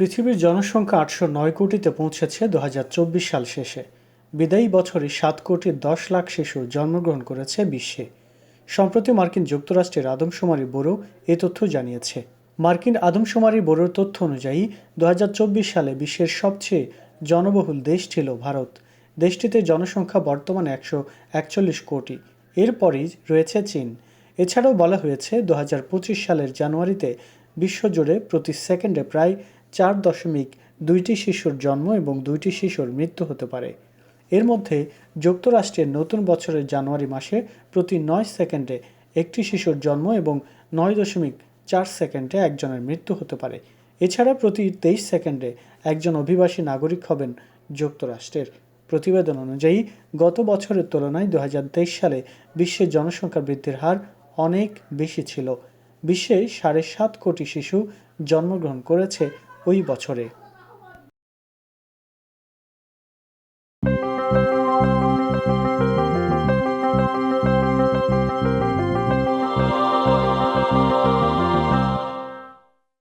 পৃথিবীর জনসংখ্যা আটশো নয় কোটিতে পৌঁছেছে দু হাজার চব্বিশ সাল শেষে। বিদায়ী বছরে সাত কোটি দশ লাখ শিশু জন্মগ্রহণ করেছে বিশ্বে। সম্প্রতি মার্কিন যুক্তরাষ্ট্রের আদমশুমারি ব্যুরো এ তথ্য জানিয়েছে। মার্কিন আদমশুমারি ব্যুরোর তথ্য অনুযায়ী দু হাজার চব্বিশ সালে বিশ্বের সবচেয়ে জনবহুল দেশ ছিল ভারত। দেশটিতে জনসংখ্যা বর্তমানে একশো একচল্লিশ কোটি। এরপরই রয়েছে চীন। এছাড়াও বলা হয়েছে দু হাজার পঁচিশ সালের জানুয়ারিতে বিশ্বজুড়ে প্রতি সেকেন্ডে প্রায় চার দশমিক দুইটি শিশুর জন্ম এবং দুইটি শিশুর মৃত্যু হতে পারে। এর মধ্যে যুক্তরাষ্ট্রের নতুন বছরের জানুয়ারি মাসে প্রতি নয় সেকেন্ডে একটি শিশুর জন্ম এবং নয় দশমিক চার সেকেন্ডে একজনের মৃত্যু হতে পারে। এছাড়া প্রতি তেইশ সেকেন্ডে একজন অভিবাসী নাগরিক হবেন যুক্তরাষ্ট্রের। প্রতিবেদন অনুযায়ী, গত বছরের তুলনায় দু হাজার তেইশ সালে বিশ্বের জনসংখ্যা বৃদ্ধির হার অনেক বেশি ছিল। বিশ্বে সাড়ে সাত কোটি শিশু জন্মগ্রহণ করেছে ওই বছরে।